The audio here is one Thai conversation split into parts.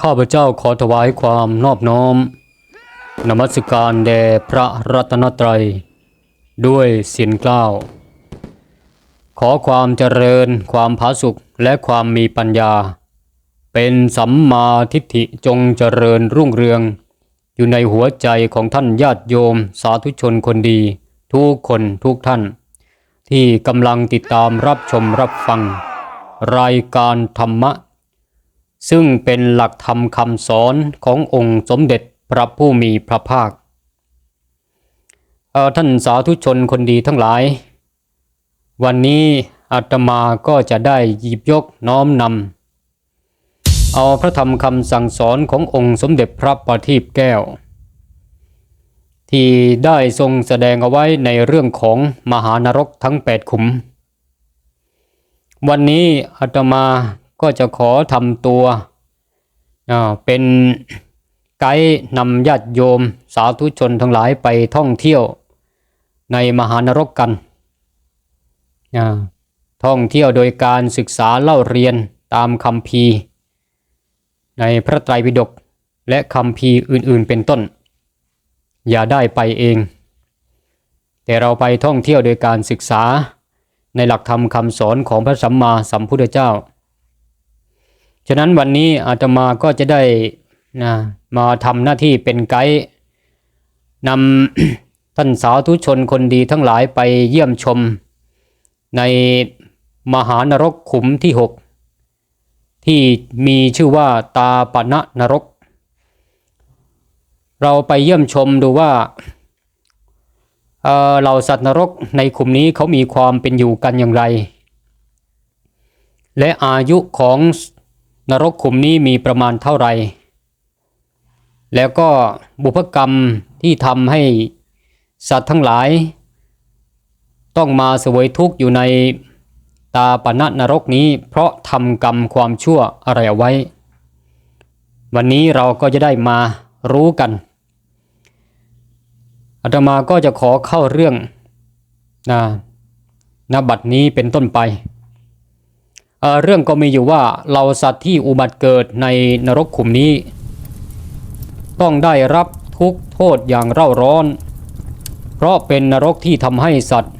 ข้าพเจ้าขอถวายความนอบน้อม นมัสการแด่พระรัตนตรัย ด้วยเสียงกล้าว ขอความเจริญ ความผาสุกและความมีปัญญา เป็นสัมมาทิฏฐิจงเจริญรุ่งเรือง อยู่ในหัวใจของท่านญาติโยมสาธุชนคนดี ทุกคนทุกท่าน ที่กำลังติดตามรับชมรับฟัง รายการธรรมะ ซึ่งเป็นหลักธรรมคำสอนขององค์สมเด็จพระผู้มีพระภาคท่านสาธุชนคนดีทั้งหลาย วันนี้อาตมาก็จะได้หยิบยกน้อมนำเอาพระธรรมคำสั่งสอนขององค์สมเด็จพระประทีปแก้ว ที่ได้ทรงแสดงเอาไว้ในเรื่องของมหานรกทั้งแปดขุม วันนี้อาตมา ก็จะขอทำตัวเป็นไกด์นำญาติโยมสาธุชนทั้งหลายไปท่องเที่ยวในมหานรกกันท่องเที่ยวโดยการศึกษาเล่าเรียนตามคำพีในพระไตรปิฎกและคำพีอื่นๆเป็นต้น อย่าได้ไปเอง แต่เราไปท่องเที่ยวโดยการศึกษาในหลักธรรมคำสอนของพระสัมมาสัมพุทธเจ้า ฉะนั้นวันนี้อาตมาก็จะได้นะมาทำหน้าที่เป็นไกด์นำท่านสาธุชนคนดีทั้งหลายไปเยี่ยมชม ในมหานรกขุมที่หกที่มีชื่อว่าตาปณะนรก เราไปเยี่ยมชมดูว่าเอ่อเหล่าสัตว์นรกในขุมนี้เขามีความเป็นอยู่กันอย่างไร และอายุของ นรกขุมนี้มีประมาณเท่าไหร่ แล้วก็บุพกรรมที่ทำให้สัตว์ทั้งหลาย ต้องมาเสวยทุกข์อยู่ในตาปณะนรกนี้เพราะทำกรรมความชั่วอะไรเอาไว้ วันนี้เราก็จะได้มารู้กันอาตมาก็จะขอเข้าเรื่องนะนบัดนี้เป็นต้นไป เรื่องก็มีอยู่ว่าเราสัตว์ที่อุบัติเกิดในนรกขุมนี้ ต้องได้รับทุกโทษอย่างเร่าร้อน เพราะเป็นนรกที่ทำให้สัตว์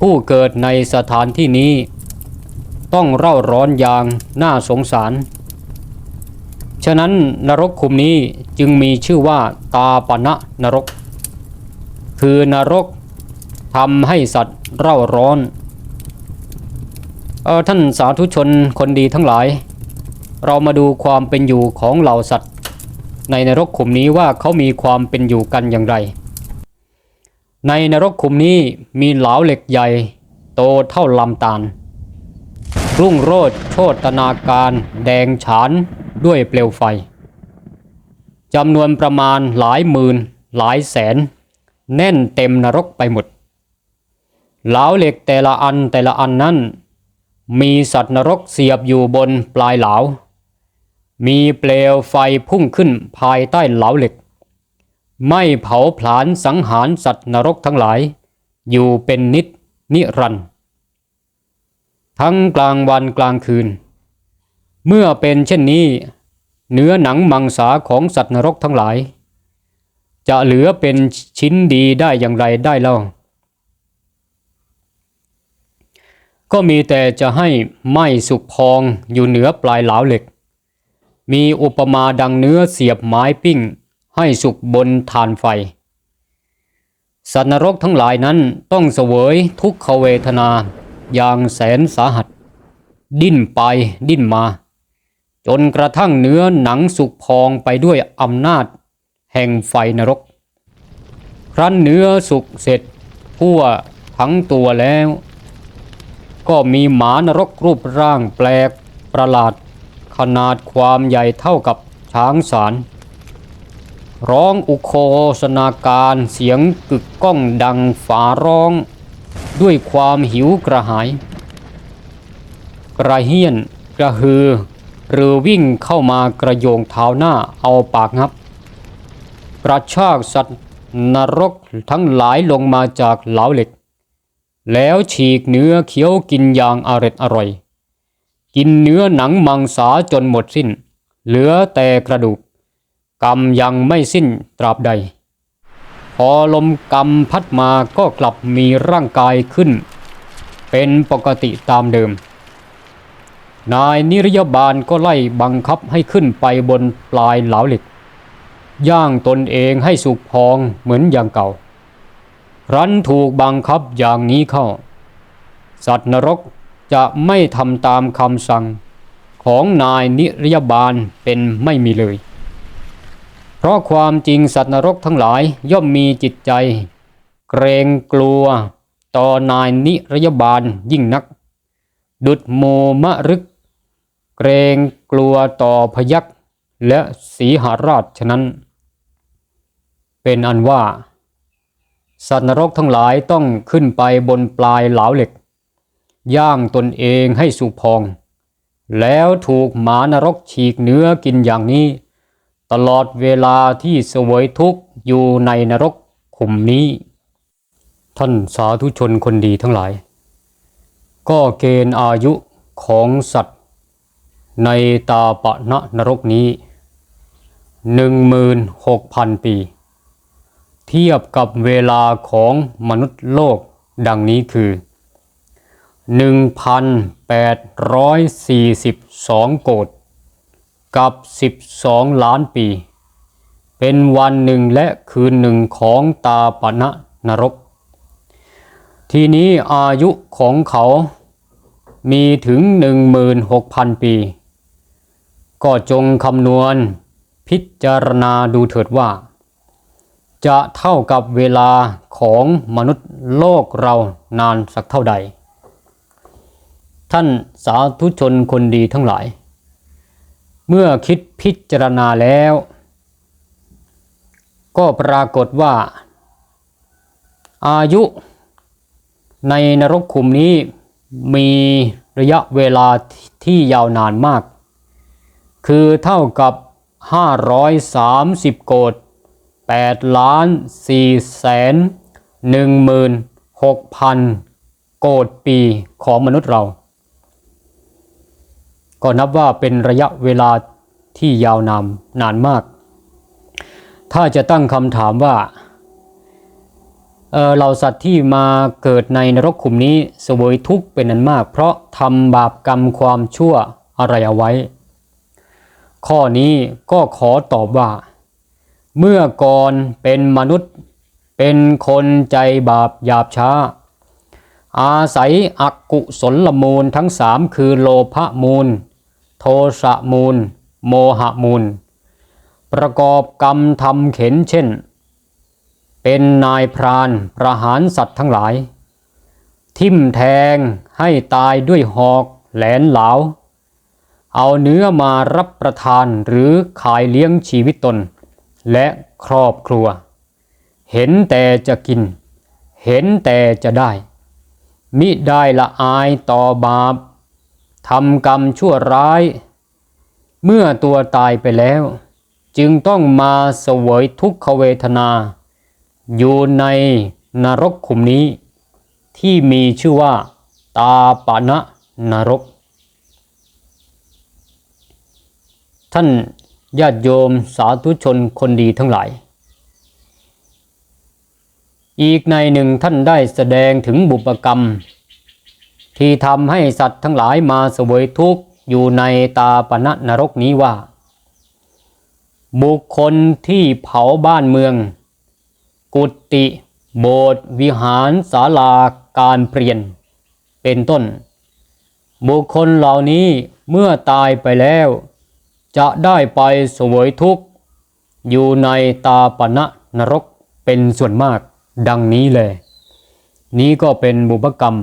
ผู้เกิดในสถานที่นี้ ต้องเร่าร้อนอย่างน่าสงสาร ฉะนั้นนรกขุมนี้จึงมีชื่อว่าตาปณะนรก คือนรกทำให้สัตว์เร่าร้อน เออท่านสาธุชนคนดีทั้งหลาย เรามาดูความเป็นอยู่ของเหล่าสัตว์ ในนรกขุมนี้ว่าเขามีความเป็นอยู่กันอย่างไร ในนรกขุมนี้มีเหลาเหล็กใหญ่ โตเท่าลำตาล รุ่งโรจน์โชตนาการแดงฉานด้วยเปลวไฟจำนวนประมาณหลายหมื่นหลายแสน แน่นเต็มนรกไปหมดเหลาเหล็กแต่ละอันแต่ละอันนั้น มีสัตว์นรกเสียบอยู่บนปลายเหลา มีเปลวไฟพุ่งขึ้นภายใต้เหลาเหล็ก ไม่เผาผลาญสังหารสัตว์นรกทั้งหลาย อยู่เป็นนิดนิรันด์ทั้งกลางวันกลางคืน เมื่อเป็นเช่นนี้ เนื้อหนังมังสาของสัตว์นรกทั้งหลาย จะเหลือเป็นชิ้นดีได้อย่างไรได้เล่า ก็มีแต่จะให้ไหม้สุกพองอยู่เหนือปลายเหลาเหล็ก มีอุปมาดังเนื้อเสียบไม้ปิ้ง ให้สุกบนฐานไฟ สัตว์นรกทั้งหลายนั้นต้องเสวยทุกขเวทนาอย่างแสนสาหัส ดิ้นไปดิ้นมา จนกระทั่งเนื้อหนังสุกพองไปด้วยอำนาจ แห่งไฟนรก ครั้นเนื้อสุกเสร็จทั่วทั้งตัวแล้ว ก็มีหมานรกรูปร่างแปลกประหลาด ขนาดความใหญ่เท่ากับช้างสาร ร้องอุโคสนาการเสียงกึกก้องดังฝาร้อง ด้วยความหิวกระหาย กระเฮียนกระฮือ หรือวิ่งเข้ามากระโยงเท้าหน้าเอาปากงับ กระชากสัตว์นรกทั้งหลายลงมาจากเหลาเหล็ก แล้วฉีกเนื้อเคี้ยวกินอย่างอร็ดอร่อย กินเนื้อหนังมังสาจนหมดสิ้น เหลือแต่กระดูก กรรมยังไม่สิ้นตราบใด พอลมกรรมพัดมาก็กลับมีร่างกายขึ้น เป็นปกติตามเดิม นายนิรยาบาลก็ไล่บังคับให้ขึ้นไปบนปลายเหลาเหล็ก ย่างตนเองให้สุกพองเหมือนอย่างเก่า รันถูกบังคับอย่างนี้เข้า สัตว์นรกจะไม่ทำตามคำสั่งของนายนิรยาบาลเป็นไม่มีเลย เพราะความจริงสัตว์นรกทั้งหลายย่อมมีจิตใจ เกรงกลัว ต่อนายนิรยาบาลยิ่งนัก ดุดโมมะรึก เกรงกลัวต่อพยักษ์และสีหาราชฉะนั้น เป็นอันว่า สัตว์นรกทั้งหลายต้องขึ้นไปบนปลายเหลาเหล็ก ย่างตนเองให้สุพอง แล้วถูกหมานรกฉีกเนื้อกินอย่างนี้ ตลอดเวลาที่เสวยทุกข์อยู่ในนรกขุมนี้ ท่านสาธุชนคนดีทั้งหลาย ก็เกณฑ์อายุของสัตว์ ในตาปะนะนรกนี้หนึ่งมืนหกพันปี เทียบกับเวลาของมนุษย์โลกดังนี้คือ 1,842 โกดกับ 12 ล้านปี เป็นวันหนึ่งและคืนหนึ่งของตาปณะนรก ทีนี้อายุของเขามีถึง 16,000 ปี ก็จงคำนวณพิจารณาดูเถิดว่า จะเท่ากับเวลาของมนุษย์โลกเรานานสักเท่าใด ท่านสาธุชนคนดีทั้งหลาย เมื่อคิดพิจารณาแล้ว ก็ปรากฏว่า อายุในนรกขุมนี้มีระยะเวลาที่ยาวนานมาก คือเท่ากับ 530 โกด 8ล้าน4แสน1หมื่น6พันโกดปีของมนุษย์เรา ก็นับว่าเป็นระยะเวลาที่ยาวนานนานมาก ถ้าจะตั้งคำถามว่าเเหล่าสัตว์ที่มาเกิดในนรกขุมนี้เสวยทุกข์เป็นอันมาก เพราะทำบาปกรรมความชั่วอะไรเอาไว้ ข้อนี้ก็ขอตอบว่า เมื่อก่อนเป็นมนุษย์ เป็นคนใจบาปหยาบช้า อาศัยอกุศลมูลทั้งสามคือโลภมูล โทสะมูล โมหะมูล ประกอบกรรมทำเข็นเช่น เป็นนายพรานประหารสัตว์ทั้งหลาย ทิ่มแทงให้ตายด้วยหอกแหลนเหลาเอาเนื้อมารับประทานหรือขายเลี้ยงชีวิตตน และครอบครัว เห็นแต่จะกิน เห็นแต่จะได้ มิได้ละอายต่อบาปทำกรรมชั่วร้าย เมื่อตัวตายไปแล้ว จึงต้องมาเสวยทุกขเวทนา อยู่ในนรกขุมนี้ ที่มีชื่อว่า ตาปะนะนรก ท่าน ญาติโยมสาธุชนคนดีทั้งหลาย อีกในหนึ่งท่านได้แสดงถึงบุปกรรม ที่ทำให้สัตว์ทั้งหลายมาเสวยทุกข์อยู่ในตาปณะนรกนี้ว่า บุคคลที่เผาบ้านเมือง กุฏิโบสถ์วิหารศาลาการเปลี่ยน เป็นต้น บุคคลเหล่านี้เมื่อตายไปแล้ว จะได้ไปเสวยทุกข์อยู่ในตาปณะนรกเป็นส่วนมากดังนี้เลย นี้ก็เป็นบุพกรรม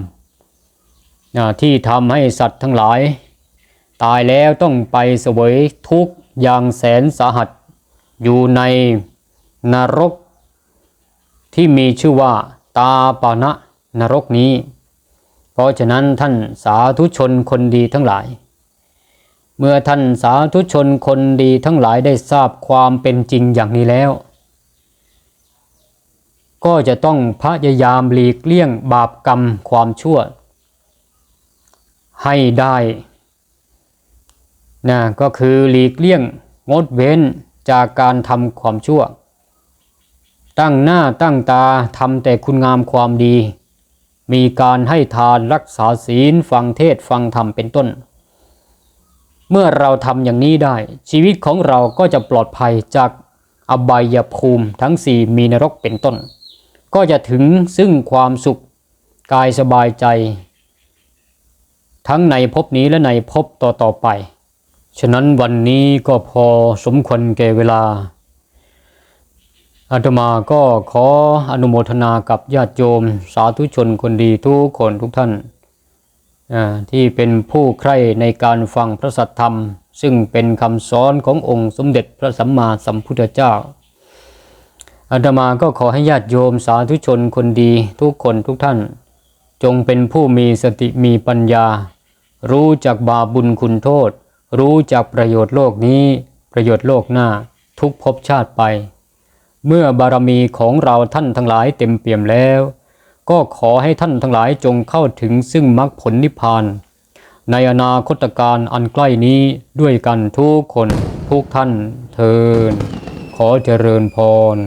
ที่ทำให้สัตว์ทั้งหลาย ตายแล้วต้องไปเสวยทุกข์อย่างแสนสาหัส อยู่ในนรก ที่มีชื่อว่าตาปานะนรกนี้ เพราะฉะนั้นท่านสาธุชนคนดีทั้งหลาย เมื่อท่านสาธุชนคนดีทั้งหลายได้ทราบความเป็นจริงอย่างนี้แล้ว ก็จะต้องพยายามหลีกเลี่ยงบาปกรรมความชั่ว ให้ได้นะก็คือหลีกเลี่ยงงดเว้นจากการทำความชั่ว ตั้งหน้าตั้งตาทำแต่คุณงามความดี มีการให้ทานรักษาศีลฟังเทศฟังธรรมเป็นต้น เมื่อเราทำอย่างนี้ได้ ชีวิตของเราก็จะปลอดภัยจากอบายภูมิทั้งสี่มีนรกเป็นต้น ก็จะถึงซึ่งความสุขกายสบายใจ ทั้งในภพนี้และในภพต่อๆไป ฉะนั้นวันนี้ก็พอสมควรแก่เวลาอาตมาก็ขออนุโมทนากับญาติโยม สาธุชนคนดีทุกคนทุกท่าน ที่เป็นผู้ใคร่ในการฟังพระสัทธรรม ซึ่งเป็นคำสอนขององค์สมเด็จพระสัมมาสัมพุทธเจ้าอาตมาก็ขอให้ญาติโยมสาธุชนคนดีทุกคนทุกท่าน จงเป็นผู้มีสติมีปัญญา รู้จักบาปบุญคุณโทษ รู้จักประโยชน์โลกนี้ ประโยชน์โลกหน้า ทุกภพชาติไป เมื่อบารมีของเราท่านทั้งหลายเต็มเปี่ยมแล้ว ก็ขอให้ท่านทั้งหลายจงเข้าถึงซึ่งมรรคผลนิพพาน ในอนาคตการอันใกล้นี้ด้วยกันทุกคนทุกท่านเทินขอเจริญพร